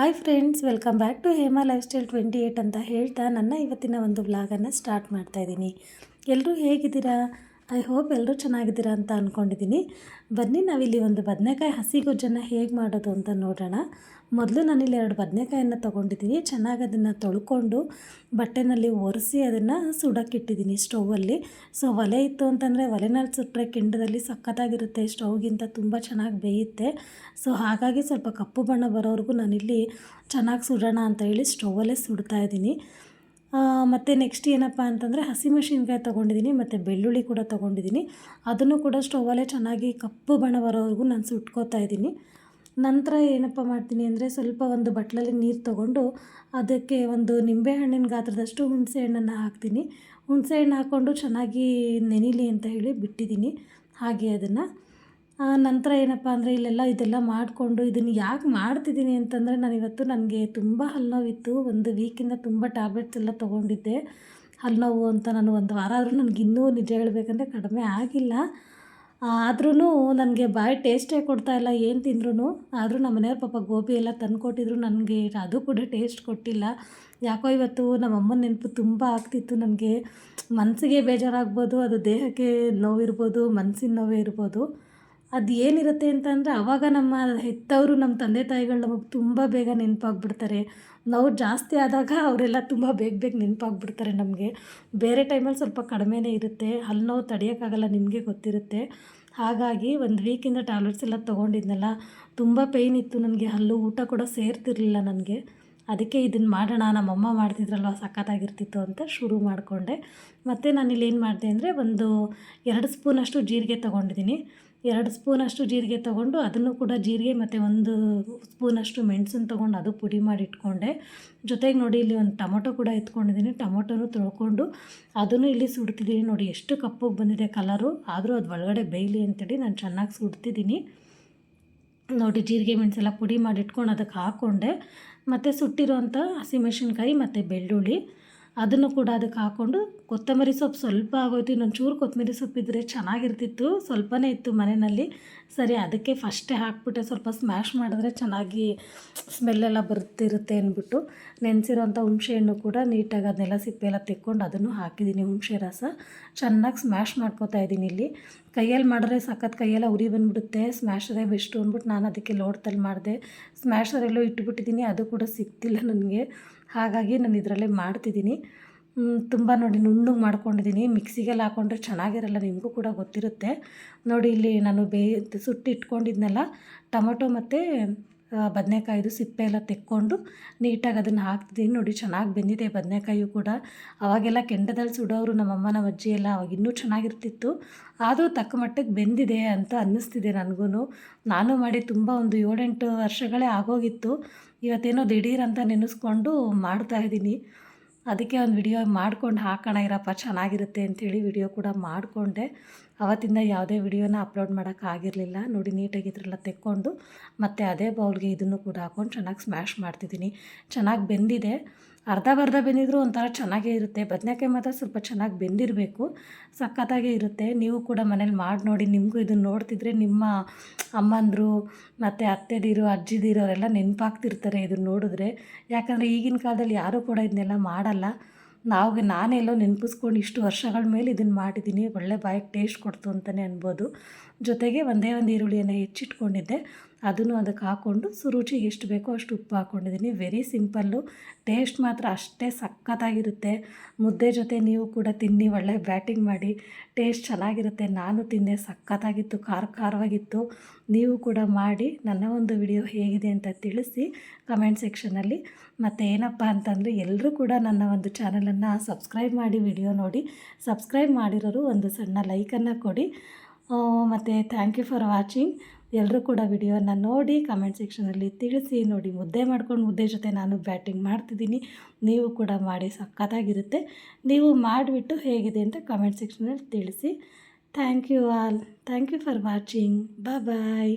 Hi friends welcome back to Hema lifestyle twenty eight ಅಂತ ಹೇಳ್ತಾ ನನ್ನ ಇವತ್ತಿನ ಒಂದು ವ್ಲಾಗನ್ನು ಸ್ಟಾರ್ಟ್ ಮಾಡ್ತಾ ಇದ್ದೀನಿ. ಎಲ್ಲರೂ ಹೇಗಿದ್ದೀರಾ? ಐ ಹೋಪ್ ಎಲ್ಲರೂ ಚೆನ್ನಾಗಿದ್ದೀರಾ ಅಂತ ಅಂದ್ಕೊಂಡಿದ್ದೀನಿ ಬನ್ನಿ ನಾವಿಲ್ಲಿ ಒಂದು ಬದನೆಕಾಯಿ ಹಸಿ ಗೊಜ್ಜನ್ನು ಹೇಗೆ ಮಾಡೋದು ಅಂತ ನೋಡೋಣ. ಮೊದಲು ನಾನಿಲ್ಲಿ ಎರಡು ಬದನೆಕಾಯನ್ನು ತೊಗೊಂಡಿದ್ದೀನಿ. ಚೆನ್ನಾಗಿ ಅದನ್ನು ತೊಳ್ಕೊಂಡು ಬಟ್ಟೆನಲ್ಲಿ ಒರೆಸಿ ಅದನ್ನು ಸುಡೋಕ್ಕಿಟ್ಟಿದ್ದೀನಿ ಸ್ಟೌವಲ್ಲಿ. ಸೊ ಒಲೆ ಇತ್ತು ಅಂತಂದರೆ ಒಲೆನಲ್ಲಿ ಸುಟ್ಟರೆ ಕಿಂಡದಲ್ಲಿ ಸಖತ್ತಾಗಿರುತ್ತೆ. ಸ್ಟೌವ್ಗಿಂತ ತುಂಬ ಚೆನ್ನಾಗಿ ಬೇಯುತ್ತೆ. ಸೊ ಹಾಗಾಗಿ ಸ್ವಲ್ಪ ಕಪ್ಪು ಬಣ್ಣ ಬರೋವರೆಗೂ ನಾನಿಲ್ಲಿ ಚೆನ್ನಾಗಿ ಸುಡೋಣ ಅಂತ ಹೇಳಿ ಸ್ಟೌವಲ್ಲೇ ಸುಡ್ತಾ ಇದ್ದೀನಿ. ಮತ್ತು ನೆಕ್ಸ್ಟ್ ಏನಪ್ಪ ಅಂತಂದರೆ ಹಸಿಮೆಣ್ಸಿನ್ಕಾಯಿ ತೊಗೊಂಡಿದ್ದೀನಿ ಮತ್ತು ಬೆಳ್ಳುಳ್ಳಿ ಕೂಡ ತೊಗೊಂಡಿದ್ದೀನಿ ಅದನ್ನು ಕೂಡ ಸ್ಟೌವಲ್ಲೇ ಚೆನ್ನಾಗಿ ಕಪ್ಪು ಬಣ್ಣ ಬರೋವರೆಗೂ ನಾನು ಸುಟ್ಕೋತಾ ಇದ್ದೀನಿ. ನಂತರ ಏನಪ್ಪ ಮಾಡ್ತೀನಿ ಅಂದರೆ ಸ್ವಲ್ಪ ಒಂದು ಬಟ್ಲಲ್ಲಿ ನೀರು ತೊಗೊಂಡು ಅದಕ್ಕೆ ಒಂದು ನಿಂಬೆಹಣ್ಣಿನ ಗಾತ್ರದಷ್ಟು ಹುಣಸೆ ಹಣ್ಣನ್ನು ಹಾಕ್ತೀನಿ. ಹುಣಸೆ ಹಣ್ಣು ಹಾಕ್ಕೊಂಡು ಚೆನ್ನಾಗಿ ನೆನಿಲಿ ಅಂತ ಹೇಳಿ ಬಿಟ್ಟಿದ್ದೀನಿ ಹಾಗೆ ಅದನ್ನು. ನಂತರ ಏನಪ್ಪ ಅಂದರೆ ಇಲ್ಲೆಲ್ಲ ಇದೆಲ್ಲ ಮಾಡಿಕೊಂಡು ಇದನ್ನು ಯಾಕೆ ಮಾಡ್ತಿದ್ದೀನಿ ಅಂತಂದರೆ ನಾನಿವತ್ತು ನನಗೆ ತುಂಬ ಹಲ್ಲುನೋವಿತ್ತು ಒಂದು ವೀಕಿಂದ ತುಂಬ ಟ್ಯಾಬ್ಲೆಟ್ಸ್ ಎಲ್ಲ ತೊಗೊಂಡಿದ್ದೆ. ಹಲ್ಲುನೋವು ಅಂತ ನಾನು ಒಂದು ವಾರ ಆದರೂ ನನಗೆ ಇನ್ನೂ ನಿಜ ಹೇಳಬೇಕಂದ್ರೆ ಕಡಿಮೆ ಆಗಿಲ್ಲ. ಆದ್ರೂ ನನಗೆ ಬಾಯಿ ಟೇಸ್ಟೇ ಕೊಡ್ತಾಯಿಲ್ಲ ಏನು ತಿಂದ್ರೂ ಆದರೂ ನಮ್ಮ ಮನೆಯವ್ರ ಪಾಪ ಗೋಬಿ ಎಲ್ಲ ತಂದುಕೊಟ್ಟಿದ್ರು, ನನಗೆ ಅದು ಕೂಡ ಟೇಸ್ಟ್ ಕೊಟ್ಟಿಲ್ಲ. ಯಾಕೋ ಇವತ್ತು ನಮ್ಮ ಅಮ್ಮನ ನೆನಪು ತುಂಬ ಆಗ್ತಿತ್ತು ನನಗೆ. ಮನಸ್ಸಿಗೆ ಬೇಜಾರಾಗ್ಬೋದು, ಅದು ದೇಹಕ್ಕೆ ನೋವಿರ್ಬೋದು ಮನಸ್ಸಿನ ನೋವೇ ಇರ್ಬೋದು. ಅದು ಏನಿರುತ್ತೆ ಅಂತಂದರೆ ಆವಾಗ ನಮ್ಮ ಹೆತ್ತವರು ನಮ್ಮ ತಂದೆ ತಾಯಿಗಳು ನಮಗೆ ತುಂಬ ಬೇಗ ನೆನಪಾಗ್ಬಿಡ್ತಾರೆ. ನಾವು ಜಾಸ್ತಿ ಆದಾಗ ಅವರೆಲ್ಲ ತುಂಬ ಬೇಗ ಬೇಗ ನೆನಪಾಗ್ಬಿಡ್ತಾರೆ ನಮಗೆ. ಬೇರೆ ಟೈಮಲ್ಲಿ ಸ್ವಲ್ಪ ಕಡಿಮೆನೇ ಇರುತ್ತೆ. ಅಲ್ಲಿ ನೋವು ತಡೆಯೋಕ್ಕಾಗಲ್ಲ ನಿಮಗೆ ಗೊತ್ತಿರುತ್ತೆ. ಹಾಗಾಗಿ ಒಂದು ವೀಕಿಂದ ಟ್ಯಾಬ್ಲೆಟ್ಸ್ ಎಲ್ಲ ತೊಗೊಂಡಿದ್ನಲ್ಲ, ತುಂಬ ಪೇಯ್ನ್ ಇತ್ತು ನನಗೆ. ಅಲ್ಲೂ ಊಟ ಕೂಡ ಸೇರ್ತಿರಲಿಲ್ಲ ನನಗೆ. ಅದಕ್ಕೆ ಇದನ್ನು ಮಾಡೋಣ, ನಮ್ಮಮ್ಮ ಮಾಡ್ತಿದ್ರಲ್ವ, ಸಖತ್ತಾಗಿರ್ತಿತ್ತು ಅಂತ ಶುರು ಮಾಡಿಕೊಂಡೆ. ಮತ್ತು ನಾನಿಲ್ಲಿ ಏನು ಮಾಡಿದೆ ಅಂದರೆ ಒಂದು ಎರಡು ಸ್ಪೂನಷ್ಟು ಜೀರಿಗೆ ತೊಗೊಂಡಿದ್ದೀನಿ. ಎರಡು ಸ್ಪೂನಷ್ಟು ಜೀರಿಗೆ ತೊಗೊಂಡು ಅದನ್ನು ಕೂಡ ಜೀರಿಗೆ ಮತ್ತು ಒಂದು ಸ್ಪೂನಷ್ಟು ಮೆಣಸನ್ನು ತೊಗೊಂಡು ಅದು ಪುಡಿ ಮಾಡಿ ಇಟ್ಕೊಂಡೆ. ಜೊತೆಗೆ ನೋಡಿ ಇಲ್ಲಿ ಒಂದು ಟೊಮೊಟೊ ಕೂಡ ಎತ್ಕೊಂಡಿದ್ದೀನಿ. ಟೊಮೊಟೊನು ತೊಳ್ಕೊಂಡು ಅದನ್ನು ಇಲ್ಲಿ ಸುಡ್ತಿದ್ದೀನಿ ನೋಡಿ, ಎಷ್ಟು ಕಪ್ಪಗೆ ಬಂದಿದೆ ಕಲರು ಆದರೂ ಅದು ಒಳಗಡೆ ಬೇಯಲಿ ಅಂತೇಳಿ ನಾನು ಚೆನ್ನಾಗಿ ಸುಡ್ತಿದ್ದೀನಿ. ನೋಡಿ ಜೀರಿಗೆ ಮೆಣಸೆಲ್ಲ ಪುಡಿ ಮಾಡಿ ಇಟ್ಕೊಂಡು ಅದಕ್ಕೆ ಹಾಕ್ಕೊಂಡೆ. ಮತ್ತು ಸುಟ್ಟಿರೋಂಥ ಹಸಿಮೆಣ್ಸಿನ್ಕಾಯಿ ಮತ್ತು ಬೆಳ್ಳುಳ್ಳಿ. ಅದನ್ನು ಕೂಡ ಅದಕ್ಕೆ ಹಾಕ್ಕೊಂಡು ಕೊತ್ತಂಬರಿ ಸೊಪ್ಪು ಸ್ವಲ್ಪ ಆಗೋಯ್ತು ಇನ್ನೊಂದು ಚೂರು ಕೊತ್ತಂಬರಿ ಇದ್ದರೆ ಚೆನ್ನಾಗಿರ್ತಿತ್ತು, ಸ್ವಲ್ಪನೇ ಇತ್ತು ಮನೆಯಲ್ಲಿ. ಸರಿ, ಅದಕ್ಕೆ ಫಸ್ಟೇ ಹಾಕ್ಬಿಟ್ಟೆ, ಸ್ವಲ್ಪ ಸ್ಮ್ಯಾಶ್ ಮಾಡಿದ್ರೆ ಚೆನ್ನಾಗಿ ಸ್ಮೆಲ್ಲೆಲ್ಲ ಬರ್ತಿರುತ್ತೆ ಅಂದ್ಬಿಟ್ಟು. ನೆನೆಸಿರೋಂಥ ಹುಣಸೆ ಹಣ್ಣು ಕೂಡ ನೀಟಾಗಿ ಅದನ್ನೆಲ್ಲ ಸಿಪ್ಪೆಲ್ಲ ತೆಕ್ಕೊಂಡು ಅದನ್ನು ಹಾಕಿದ್ದೀನಿ, ಹುಣಸೆ ರಸ. ಚೆನ್ನಾಗಿ ಸ್ಮ್ಯಾಶ್ ಮಾಡ್ಕೋತಾ ಇದ್ದೀನಿ ಇಲ್ಲಿ. ಕೈಯಲ್ಲಿ ಮಾಡಿದ್ರೆ ಸಖತ್ ಕೈಯೆಲ್ಲ ಉರಿ ಬಂದುಬಿಡುತ್ತೆ ಸ್ಮ್ಯಾಶರೇ ಬೆಸ್ಟು ಅಂದ್ಬಿಟ್ಟು ನಾನು ಅದಕ್ಕೆ ಲೋಡ್ತಲ್ಲಿ ಮಾಡಿದೆ. ಸ್ಮ್ಯಾಶರೆಲ್ಲೋ ಇಟ್ಬಿಟ್ಟಿದ್ದೀನಿ, ಅದು ಕೂಡ ಸಿಗ್ತಿಲ್ಲ ನನಗೆ. ಹಾಗಾಗಿ ನಾನು ಇದರಲ್ಲೇ ಮಾಡ್ತಿದ್ದೀನಿ. ತುಂಬ ನೋಡಿ ನುಣ್ಣಗೆ ಮಾಡ್ಕೊಂಡಿದ್ದೀನಿ. ಮಿಕ್ಸಿಗೆಲ್ಲ ಹಾಕ್ಕೊಂಡ್ರೆ ಚೆನ್ನಾಗಿರಲ್ಲ ನಿಮಗೂ ಕೂಡ ಗೊತ್ತಿರುತ್ತೆ. ನೋಡಿ ಇಲ್ಲಿ ನಾನು ಬೇ, ಸುಟ್ಟಿಟ್ಕೊಂಡಿದ್ನಲ್ಲ, ಟೊಮೊಟೊ ಮತ್ತು ಬದನೆಕಾಯಿದು ಸಿಪ್ಪೆ ಎಲ್ಲ ತೆಕ್ಕೊಂಡು ನೀಟಾಗಿ ಅದನ್ನು ಹಾಕ್ತಿದ್ದೀನಿ ನೋಡಿ, ಚೆನ್ನಾಗಿ ಬೆಂದಿದೆ ಬದನೆಕಾಯಿಯು ಕೂಡ. ಅವಾಗೆಲ್ಲ ಕೆಂಡದಲ್ಲಿ ಸುಡೋರು ನಮ್ಮಮ್ಮ ನಮ್ಮ ಅಜ್ಜಿ ಎಲ್ಲ ಅವಾಗ ಇನ್ನೂ ಚೆನ್ನಾಗಿರ್ತಿತ್ತು. ಆದರೂ ತಕ್ಕ ಮಟ್ಟಿಗೆ ಬೆಂದಿದೆ ಅಂತ ಅನ್ನಿಸ್ತಿದೆ ನನಗೂ ನಾನು ಮಾಡಿ ತುಂಬ ಒಂದು ಏಳೆಂಟು ವರ್ಷಗಳೇ ಆಗೋಗಿತ್ತು. ಇವತ್ತೇನೋ ದಿಢೀರ್ ಅಂತ ನೆನೆಸ್ಕೊಂಡು ಮಾಡ್ತಾಯಿದ್ದೀನಿ ಅದಕ್ಕೆ ಒಂದು ವಿಡಿಯೋ ಮಾಡ್ಕೊಂಡು ಹಾಕೋಣ ಇರಪ್ಪ, ಚೆನ್ನಾಗಿರುತ್ತೆ ಅಂತೇಳಿ ವಿಡಿಯೋ ಕೂಡ ಮಾಡಿಕೊಂಡೆ. ಅವತ್ತಿಂದ ಯಾವುದೇ ವಿಡಿಯೋನ ಅಪ್ಲೋಡ್ ಮಾಡೋಕ್ಕಾಗಿರಲಿಲ್ಲ ನೋಡಿ, ನೀಟಾಗಿ ಇದ್ರೆಲ್ಲ ತೆಕ್ಕೊಂಡು ಮತ್ತು ಅದೇ ಬೌಲ್ಗೆ ಇದನ್ನು ಕೂಡ ಹಾಕ್ಕೊಂಡು ಚೆನ್ನಾಗಿ ಸ್ಮ್ಯಾಶ್ ಮಾಡ್ತಿದ್ದೀನಿ. ಚೆನ್ನಾಗಿ ಬೆಂದಿದೆ. ಅರ್ಧ ಬರ್ಧ ಬೆಂದಿದ್ರು ಒಂಥರ ಚೆನ್ನಾಗೇ ಇರುತ್ತೆ. ಬದನೆಕಾಯಿ ಮಾತ್ರ ಸ್ವಲ್ಪ ಚೆನ್ನಾಗಿ ಬೆಂದಿರಬೇಕು. ಸಖತ್ತಾಗೇ ಇರುತ್ತೆ. ನೀವು ಕೂಡ ಮನೇಲಿ ಮಾಡಿ ನೋಡಿ, ನಿಮಗೂ ಇದನ್ನು ನೋಡ್ತಿದ್ರೆ ನಿಮ್ಮ ಅಮ್ಮಂದರು ಮತ್ತು ಅತ್ತೆದಿರು, ಅಜ್ಜಿದಿರು ಅವರೆಲ್ಲ ನೆನಪಾಗ್ತಿರ್ತಾರೆ ಇದನ್ನು ನೋಡಿದ್ರೆ. ಯಾಕಂದರೆ ಈಗಿನ ಕಾಲದಲ್ಲಿ ಯಾರೂ ಕೂಡ ಇದನ್ನೆಲ್ಲ ಮಾಡಲ್ಲ. ನಾವು ನಾನೆಲ್ಲೋ ನೆನಪಿಸ್ಕೊಂಡು ಇಷ್ಟು ವರ್ಷಗಳ ಮೇಲೆ ಇದನ್ನು ಮಾಡಿದ್ದೀನಿ ಒಳ್ಳೆ ಬಾಯಿಗೆ ಟೇಸ್ಟ್ ಕೊಡ್ತು ಅಂತಲೇ ಅನ್ಬೋದು. ಜೊತೆಗೆ ಒಂದೇ ಒಂದು ಈರುಳ್ಳಿಯನ್ನು ಹೆಚ್ಚಿಟ್ಕೊಂಡಿದ್ದೆ. ಅದನ್ನು ಅದಕ್ಕೆ ಹಾಕ್ಕೊಂಡು ಸುರುಚಿಗೆ ಎಷ್ಟು ಬೇಕೋ ಅಷ್ಟು ಉಪ್ಪು ಹಾಕ್ಕೊಂಡಿದ್ದೀನಿ. ವೆರಿ ಸಿಂಪಲ್ಲು ಟೇಸ್ಟ್ ಮಾತ್ರ ಅಷ್ಟೇ ಸಖತ್ತಾಗಿರುತ್ತೆ. ಮುದ್ದೆ ಜೊತೆ ನೀವು ಕೂಡ ತಿನ್ನಿ, ಒಳ್ಳೆ ಬ್ಯಾಟಿಂಗ್ ಮಾಡಿ. ಟೇಸ್ಟ್ ಚೆನ್ನಾಗಿರುತ್ತೆ. ನಾನು ತಿಂದೆ, ಸಖತ್ತಾಗಿತ್ತು, ಖಾರ ಖಾರವಾಗಿತ್ತು. ನೀವು ಕೂಡ ಮಾಡಿ, ನನ್ನ ಒಂದು ವಿಡಿಯೋ ಹೇಗಿದೆ ಅಂತ ತಿಳಿಸಿ ಕಮೆಂಟ್ ಸೆಕ್ಷನಲ್ಲಿ ಮತ್ತು ಏನಪ್ಪ ಅಂತಂದರೆ ಎಲ್ಲರೂ ಕೂಡ ನನ್ನ ಒಂದು ಚಾನಲನ್ನು ಸಬ್ಸ್ಕ್ರೈಬ್ ಮಾಡಿ, ವಿಡಿಯೋ ನೋಡಿ. ಸಬ್ಸ್ಕ್ರೈಬ್ ಮಾಡಿರೋರು ಒಂದು ಸಣ್ಣ ಲೈಕನ್ನು ಕೊಡಿ. ಮತ್ತು ಥ್ಯಾಂಕ್ ಯು ಫಾರ್ ವಾಚಿಂಗ್ ಎಲ್ಲರೂ ಕೂಡ ವಿಡಿಯೋನ ನೋಡಿ ಕಮೆಂಟ್ ಸೆಕ್ಷನಲ್ಲಿ ತಿಳಿಸಿ, ನೋಡಿ ಮುದ್ದೆ ಮಾಡ್ಕೊಂಡು ಮುದ್ದೆ ಜೊತೆ ನಾನು ಬ್ಯಾಟಿಂಗ್ ಮಾಡ್ತಿದ್ದೀನಿ. ನೀವು ಕೂಡ ಮಾಡಿ ಸಕ್ಕತ್ತಾಗಿರುತ್ತೆ ನೀವು ಮಾಡಿಬಿಟ್ಟು ಹೇಗಿದೆ ಅಂತ ಕಮೆಂಟ್ ಸೆಕ್ಷನಲ್ಲಿ ತಿಳಿಸಿ. Thank you all thank you for watching bye